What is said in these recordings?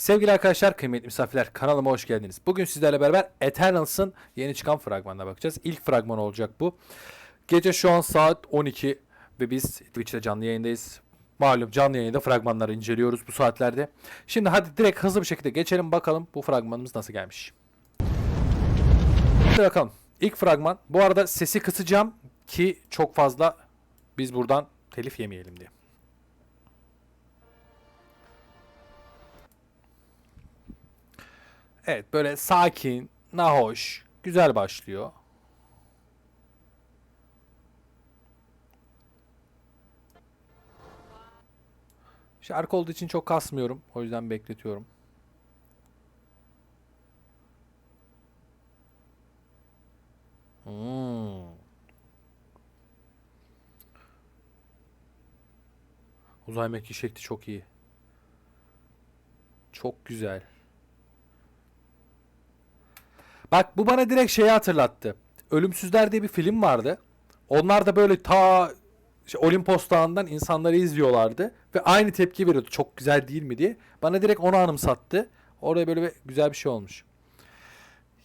Sevgili arkadaşlar, kıymetli misafirler, kanalıma hoş geldiniz. Bugün sizlerle beraber Eternals'ın yeni çıkan fragmanına bakacağız. İlk fragman olacak bu. Gece şu an saat 12 ve biz Twitch'te canlı yayındayız. Malum canlı yayında fragmanları inceliyoruz bu saatlerde. Şimdi hadi direkt hızlı bir şekilde geçelim bakalım bu fragmanımız nasıl gelmiş. Hadi bakalım. İlk fragman. Bu arada sesi kısacağım ki çok fazla biz buradan telif yemeyelim diye. Evet böyle sakin, nahoş, güzel başlıyor. Şarkı olduğu için çok kasmıyorum. O yüzden bekletiyorum. Hmm. Uzay mekiği şekli çok iyi. Çok güzel. Bak bu bana direkt şeyi hatırlattı. Ölümsüzler diye bir film vardı. Onlar da böyle ta işte Olimpos Dağı'ndan insanları izliyorlardı. Ve aynı tepki veriyordu. Çok güzel değil mi diye. Bana direkt onu anımsattı. Orada böyle bir, güzel bir şey olmuş.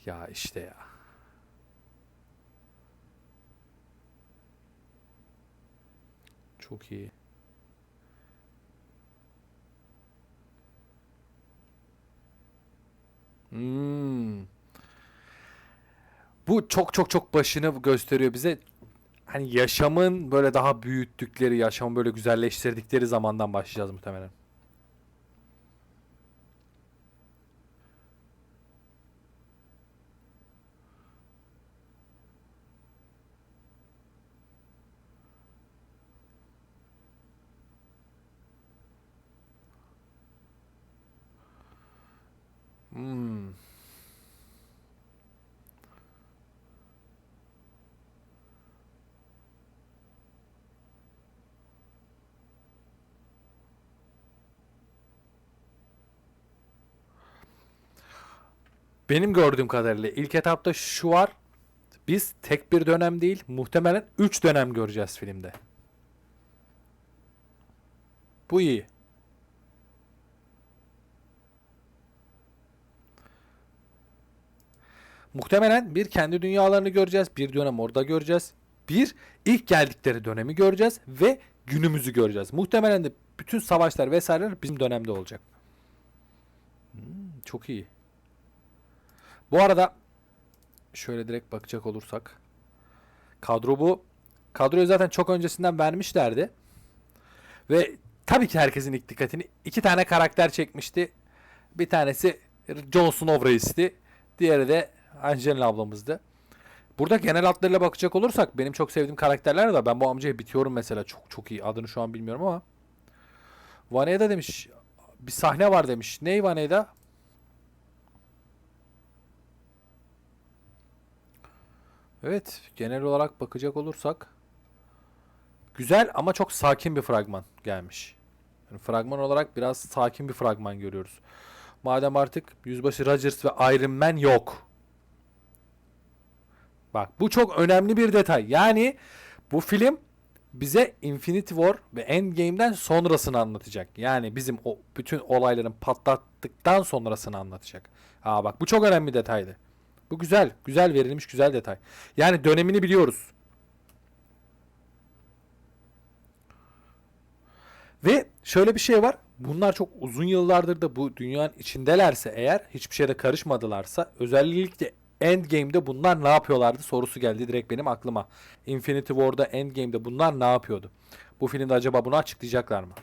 Ya işte ya. Çok iyi. Hmm. Bu çok çok çok başını gösteriyor bize. Hani yaşamın böyle daha büyüttükleri, yaşamı böyle güzelleştirdikleri zamandan başlayacağız muhtemelen. Hmm. Benim gördüğüm kadarıyla ilk etapta şu var. Biz tek bir dönem değil, muhtemelen 3 dönem göreceğiz filmde. Bu iyi. Muhtemelen bir kendi dünyalarını göreceğiz, bir dönem orada göreceğiz. Bir ilk geldikleri dönemi göreceğiz ve günümüzü göreceğiz. Muhtemelen de bütün savaşlar vesaireler bizim dönemde olacak. Hmm, çok iyi. Bu arada şöyle direkt bakacak olursak kadro bu. Kadroyu zaten çok öncesinden vermişlerdi. Ve tabii ki herkesin ilk dikkatini iki tane karakter çekmişti. Bir tanesi Jon Snow reisti. Diğeri de Angelina ablamızdı. Burada genel hatlarıyla bakacak olursak benim çok sevdiğim karakterler de ben bu amcayı bitiyorum mesela çok çok iyi. Adını şu an bilmiyorum ama. Vaneda demiş bir sahne var demiş. Ney Vaneda? Evet, genel olarak bakacak olursak güzel ama çok sakin bir fragman gelmiş. Yani fragman olarak biraz sakin bir fragman görüyoruz. Madem artık Yüzbaşı Rogers ve Iron Man yok. Bak bu çok önemli bir detay. Yani bu film bize Infinity War ve Endgame'den sonrasını anlatacak. Yani bizim o bütün olayların patlattıktan sonrasını anlatacak. Aa bak bu çok önemli detaydı. Bu güzel. Güzel verilmiş güzel detay. Yani dönemini biliyoruz. Ve şöyle bir şey var. Bunlar çok uzun yıllardır da bu dünyanın içindelerse eğer hiçbir şeyde karışmadılarsa özellikle Endgame'de bunlar ne yapıyorlardı sorusu geldi direkt benim aklıma. Infinity War'da Endgame'de bunlar ne yapıyordu? Bu filmde acaba bunu açıklayacaklar mı?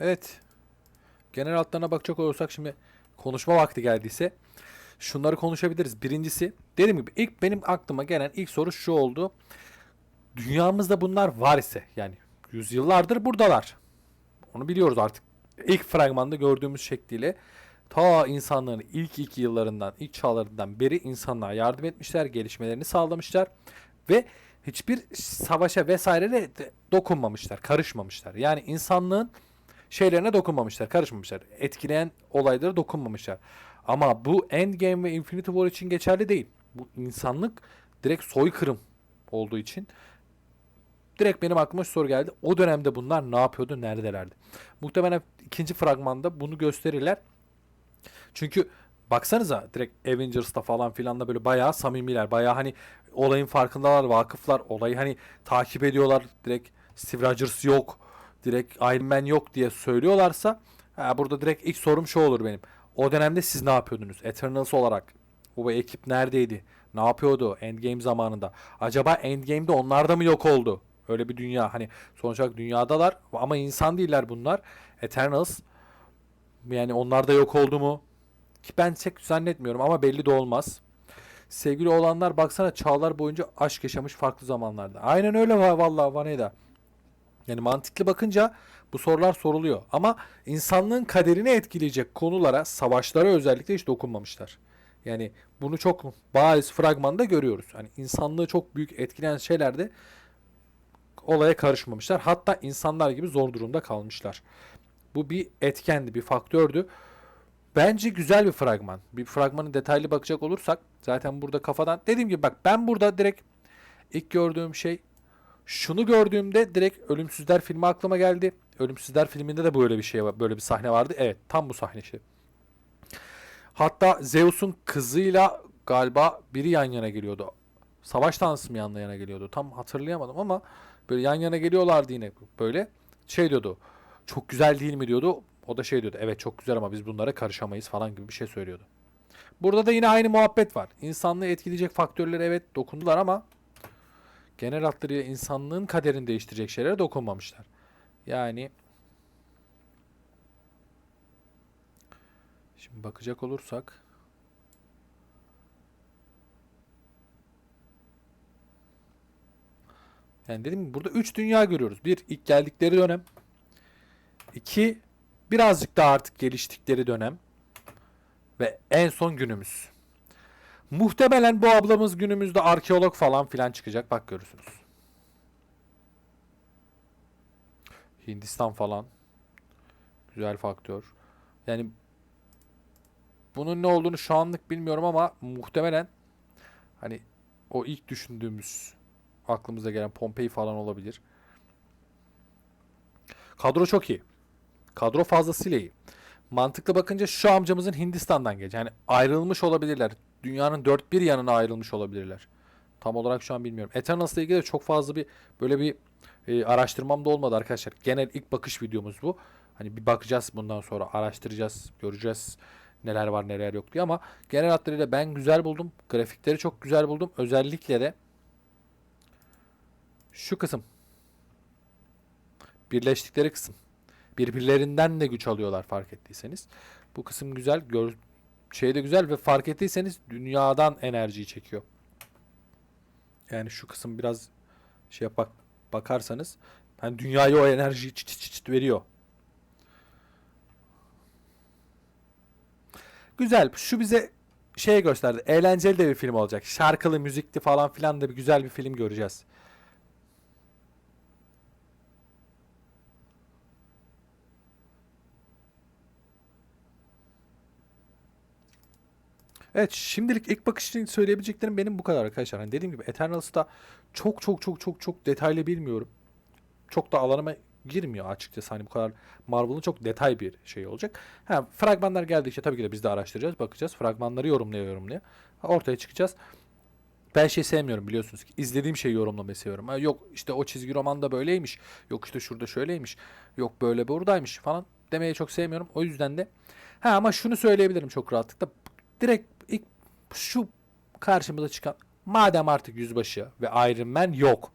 Evet. Genel hatlarına bakacak olursak şimdi konuşma vakti geldiyse şunları konuşabiliriz. Birincisi dediğim gibi ilk benim aklıma gelen ilk soru şu oldu. Dünyamızda bunlar var ise yani yüzyıllardır buradalar. Onu biliyoruz artık. İlk fragmanda gördüğümüz şekliyle ta insanların ilk iki yıllarından, ilk çağlarından beri insanlığa yardım etmişler, gelişmelerini sağlamışlar ve hiçbir savaşa vesaire de dokunmamışlar, karışmamışlar. Yani insanlığın şeylerine dokunmamışlar, karışmamışlar. Etkileyen olaylara dokunmamışlar. Ama bu Endgame ve Infinity War için geçerli değil. Bu insanlık direkt soykırım olduğu için direkt benim aklıma şu soru geldi. O dönemde bunlar ne yapıyordu, neredelerdi? Muhtemelen ikinci fragmanda bunu gösterirler. Çünkü baksanıza direkt Avengers'ta falan filan da böyle bayağı samimiler. Bayağı hani olayın farkındalar, vakıflar. Olayı hani takip ediyorlar. Direkt Steve Rogers yok. Direkt Iron Man yok diye söylüyorlarsa ha, burada direkt ilk sorum şu olur benim. O dönemde siz ne yapıyordunuz? Eternals olarak. O ekip neredeydi? Ne yapıyordu Endgame zamanında? Acaba Endgame'de onlar da mı yok oldu? Öyle bir dünya. Hani sonuç olarak dünyadalar ama insan değiller bunlar. Eternals yani onlar da yok oldu mu? Ki ben pek zannetmiyorum ama belli de olmaz. Sevgili olanlar baksana çağlar boyunca aşk yaşamış farklı zamanlarda. Aynen öyle va- vallahi Vaneda. Yani mantıklı bakınca bu sorular soruluyor. Ama insanlığın kaderini etkileyecek konulara, savaşlara özellikle hiç dokunmamışlar. Yani bunu çok bariz fragmanda görüyoruz. Hani insanlığı çok büyük etkileyen şeylerde olaya karışmamışlar. Hatta insanlar gibi zor durumda kalmışlar. Bu bir etkendi, bir faktördü. Bence güzel bir fragman. Bir fragmanı detaylı bakacak olursak zaten burada kafadan dediğim gibi bak ben burada direkt ilk gördüğüm şey şunu gördüğümde direkt Ölümsüzler filmi aklıma geldi. Ölümsüzler filminde de böyle bir şey var, böyle bir sahne vardı. Evet, tam bu sahne işte. Hatta Zeus'un kızıyla galiba biri yan yana geliyordu. Savaş tanrısı mı yan yana geliyordu? Tam hatırlayamadım ama böyle yan yana geliyorlardı yine böyle. Şey diyordu. Çok güzel değil mi diyordu. O da şey diyordu. Evet çok güzel ama biz bunlara karışamayız falan gibi bir şey söylüyordu. Burada da yine aynı muhabbet var. İnsanlığı etkileyecek faktörlere evet dokundular ama genel hatlarıyla insanlığın kaderini değiştirecek şeylere dokunmamışlar. Yani şimdi bakacak olursak yani dedim ki burada 3 dünya görüyoruz. Bir ilk geldikleri dönem. İki birazcık daha artık geliştikleri dönem. Ve en son günümüz. Muhtemelen bu ablamız günümüzde arkeolog falan filan çıkacak. Bak görürsünüz. Hindistan falan. Güzel faktör. Yani bunun ne olduğunu şu anlık bilmiyorum ama muhtemelen hani o ilk düşündüğümüz aklımıza gelen Pompei falan olabilir. Kadro çok iyi. Kadro fazlasıyla iyi. Mantıklı bakınca şu amcamızın Hindistan'dan geç. Yani ayrılmış olabilirler. Dünyanın dört bir yanına ayrılmış olabilirler. Tam olarak şu an bilmiyorum. Eternals'la ilgili de çok fazla bir böyle bir e, araştırmam da olmadı arkadaşlar. Genel ilk bakış videomuz bu. Hani bir bakacağız bundan sonra araştıracağız, göreceğiz neler var neler yok diye ama genel hatlarıyla ben güzel buldum. Grafikleri çok güzel buldum. Özellikle de şu kısım. Birleştikleri kısım. Birbirlerinden de güç alıyorlar fark ettiyseniz. Bu kısım güzel. Gör şey de güzel ve fark ettiyseniz dünyadan enerjiyi çekiyor. Yani şu kısım biraz şey bak bakarsanız hani dünyaya o enerjiyi çıt çıt çıt veriyor. Güzel. Şu bize şey gösterdi. Eğlenceli de bir film olacak. Şarkılı, müzikli falan filan da bir güzel bir film göreceğiz. Evet şimdilik ilk bakış için söyleyebileceklerim benim bu kadar arkadaşlar. Hani dediğim gibi Eternals'ta çok çok çok çok çok detaylı bilmiyorum. Çok da alanıma girmiyor açıkçası. Hani bu kadar Marvel'ın çok detay bir şey olacak. Ha, fragmanlar geldikçe tabii ki de biz de araştıracağız, bakacağız. Fragmanları yorumlaya yorumlaya. Ortaya çıkacağız. Ben şey sevmiyorum biliyorsunuz ki. izlediğim şeyi yorumlamayı seviyorum. Ha, yok işte o çizgi romanda böyleymiş. Yok işte şurada şöyleymiş. Yok böyle buradaymış falan demeyi çok sevmiyorum. O yüzden de ha ama şunu söyleyebilirim çok rahatlıkla. Direkt şu karşımıza çıkan madem artık yüzbaşı ve Iron Man yok.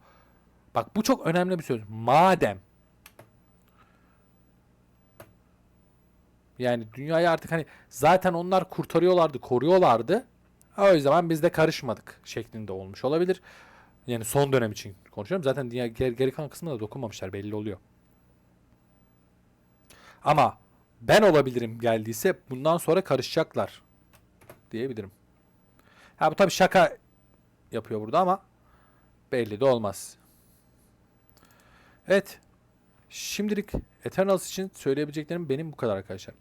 Bak bu çok önemli bir söz. Madem Yani dünyayı artık hani zaten onlar kurtarıyorlardı, koruyorlardı. O zaman biz de karışmadık şeklinde olmuş olabilir. Yani son dönem için konuşuyorum. Zaten diğer geri, geri kalan kısmına da dokunmamışlar belli oluyor. Ama ben olabilirim geldiyse bundan sonra karışacaklar diyebilirim. Ha bu tabii şaka yapıyor burada ama belli de olmaz. Evet. Şimdilik Eternals için söyleyebileceklerim benim bu kadar arkadaşlar.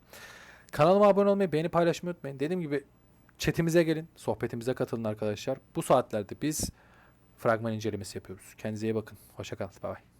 Kanalıma abone olmayı, beğeni paylaşmayı unutmayın. Dediğim gibi chatimize gelin, sohbetimize katılın arkadaşlar. Bu saatlerde biz fragman incelemesi yapıyoruz. Kendinize iyi bakın. Hoşçakalın. Bay bay.